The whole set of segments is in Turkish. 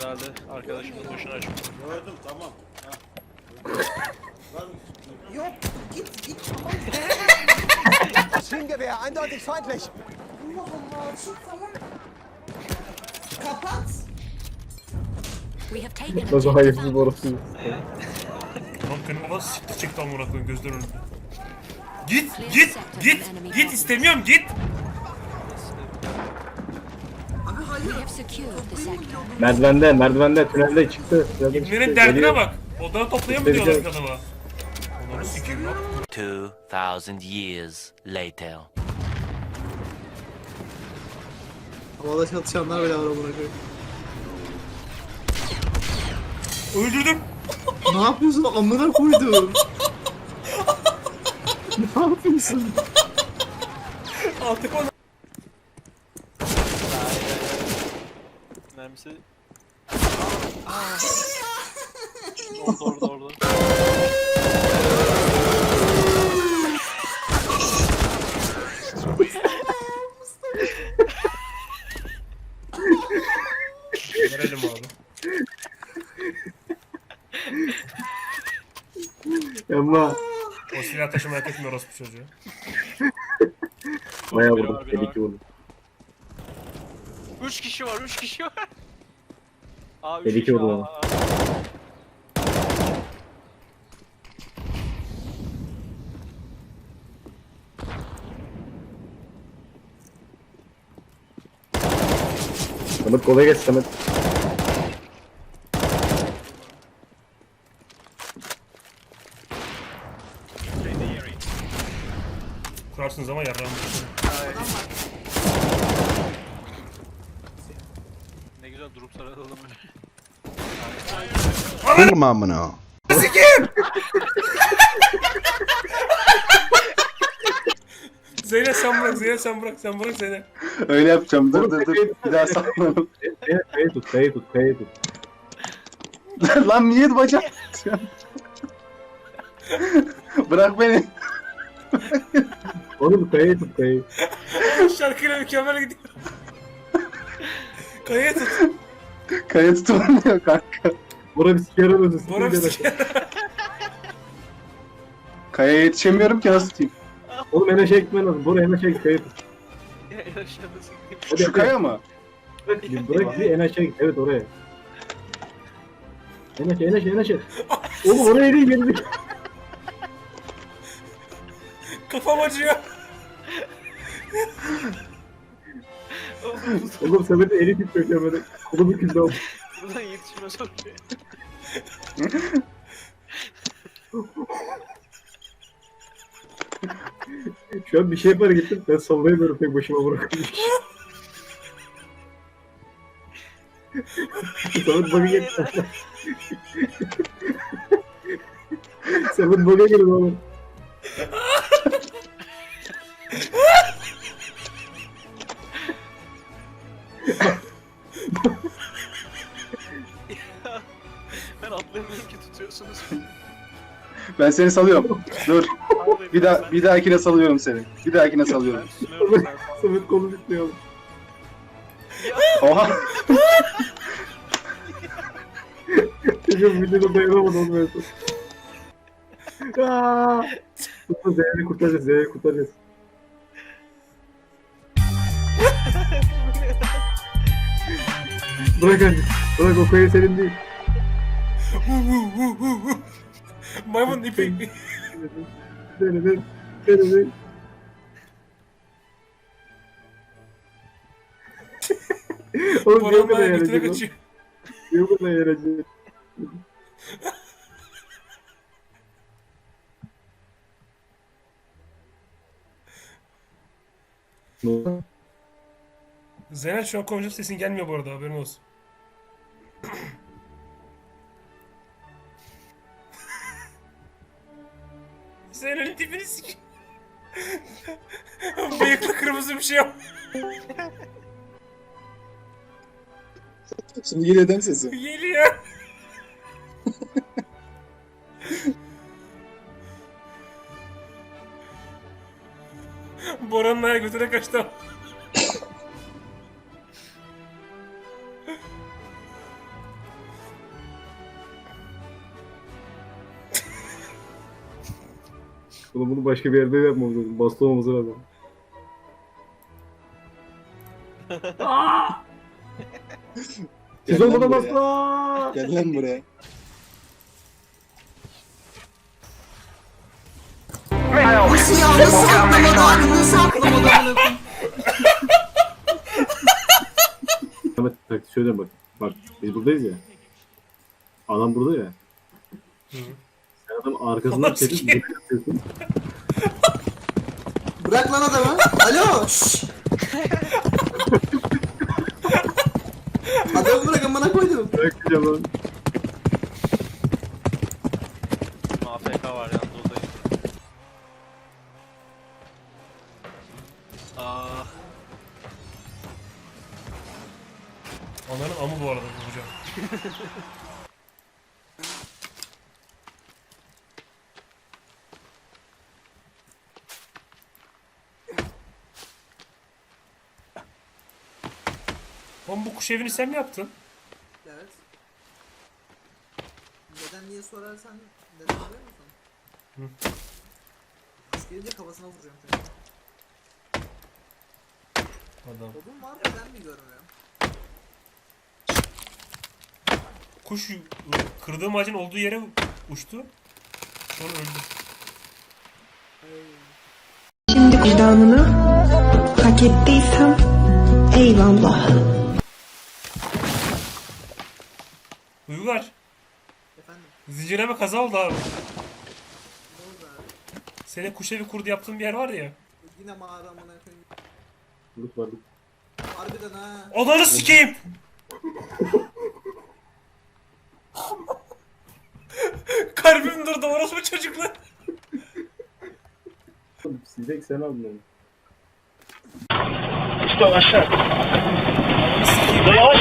herhalde arkadaşımın boşuna açmış. Gördüm tamam. Yok git git tamam. Maschinengewehr, eindeutig feindlich. Allah Allah çok falan. Kapat. We have taken Nasıl hayırsız borusuyuz. Lan benim baba siktir çıktı amına koyayım gözler önünde. Git git git git istemiyorum git. Abi hayır. We have secured the sector. Merdivende, merdivende, tünelde çıktı. Tünelde çıktı. İbnenin derdine Geliyor. bak. Odanı toplayamıyor Göstereceğim. diyorlar kadına. Onları sikeyim lan. 2,000 years later. Havada çatışanlar bile var amına koyayım. Öldürdüm. ne yapıyorsun amına koydum? ne yapıyorsun? Artık onu. Mermisi... orada orada orada. Verelim abi. Ama O silah taşımaya tek mi orospu çocuğu? bayağı Biri vurdum. var, biri var. Deli vurdum. Üç kişi var, üç kişi var. Aa, üç Deli kişi vurdum var. ama. Aa, Samet kolay gelsin Samet. Kurarsınız ama yarrağım. Ne güzel durup sarılalım öyle. Vurma amına. Zeynep sen bırak Zeynep sen bırak sen bırak Zeynep. Öyle yapacağım. Dur dur dur. Bir daha sallanalım. Kayı kayı tut, kayı tut, kayı tut. Lan niye bacak? Bırak beni. Oğlum kayı tut, kayı. Şarkıyla mükemmel gidiyor. Kayaya tut. Kaya tutulamıyor kanka. Bora bir sikerim özü. Bora bir siker. Kayaya yetişemiyorum ki nasıl tutayım? Oğlum en aşağı gitmen lazım. Bora en aşağı git, kayı tut. Yaşadısın. Hadi, Şu hadi. kaya mı? Bırak, bir bırak bir aşağı git. Evet oraya. En aşağı, en aşağı, en aşağı. Oğlum oraya değil geldik. Kafam acıyor. Oğlum Samet'in eli titriyor böyle. Kolu büküldü ama. Buradan yetişmez oraya. Şu an bir şey fark ettim. Ben sallayamıyorum tek başıma bırakılmış. Samet bug'a geldi. Samet bug'a geldi oğlum. Ben seni salıyorum. Dur. Bir daha bir dahakine salıyorum seni. Bir dahakine Ben salıyorum. Samet kolu büküyor oğlum. Oha. Çocuğum videoda dayanamadı oğlum en son. Aaa! Tutma Z'yi kurtaracağız, Z'yi kurtaracağız. Bırak hadi. Bırak o kayı senin değil. Maymun ipi. Seni ben. Oğlum niye bu kadar kaçıyor. Niye bu kadar oldu? Zeynep şu an konuşup sesin gelmiyor bu arada haberin olsun. Senin tipini sik. Bıyıklı kırmızı bir şey yok. Şimdi geliyor değil mi sesi? Geliyor. Boran'ın ayağı götüne kaçtı. Bunu, bunu başka bir yerde yapmamız lazım. Bastonumuz lazım. Siz Gel lan olmadan buraya. asla. Gel lan buraya. Nasıl ya? Nasıl atlamadı abi? Nasıl atlamadı amına koyayım? Ahmet taktik şöyle bak. Bak biz buradayız ya. Adam burada ya. Adam arkasından çekip. Bırak lan adamı. Alo. Şşş. Adamı bırak amına koydum. Bırakacağım lan. AFK var yalnız oradayım. Aa, Onların amı bu arada bu hocam. Oğlum bu kuş evini sen mi yaptın? Evet. Neden diye sorarsan neden biliyor musun? Hı. Gelince kafasına vuracağım seni. Adam. Odun var da ben mi görmüyorum? Kuş kırdığım ağacın olduğu yere uçtu. Sonra öldü. Şimdi vicdanını hak ettiysem eyvallah. Uygar. Efendim Zincirleme kaza oldu abi. ne oldu abi? Senin kuş evi kurdu yaptığın bir yer var ya. Yine mağara amına koyayım. Bulut vardı. Harbiden ha. Ananı sikeyim. Kalbim durdu orospu çocuklar. Sizek sen aldın onu.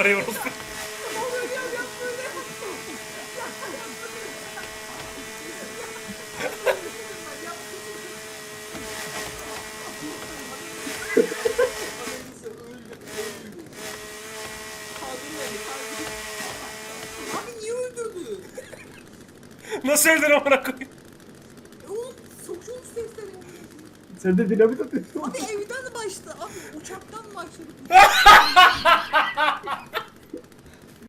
ya orospu. Abi niye öldürdü? Nasıl öldün amına koyayım? E oğlum sokuyoruz sesleri. Sen de dinamit atıyorsun. Abi evden başladı. Abi uçaktan başladı.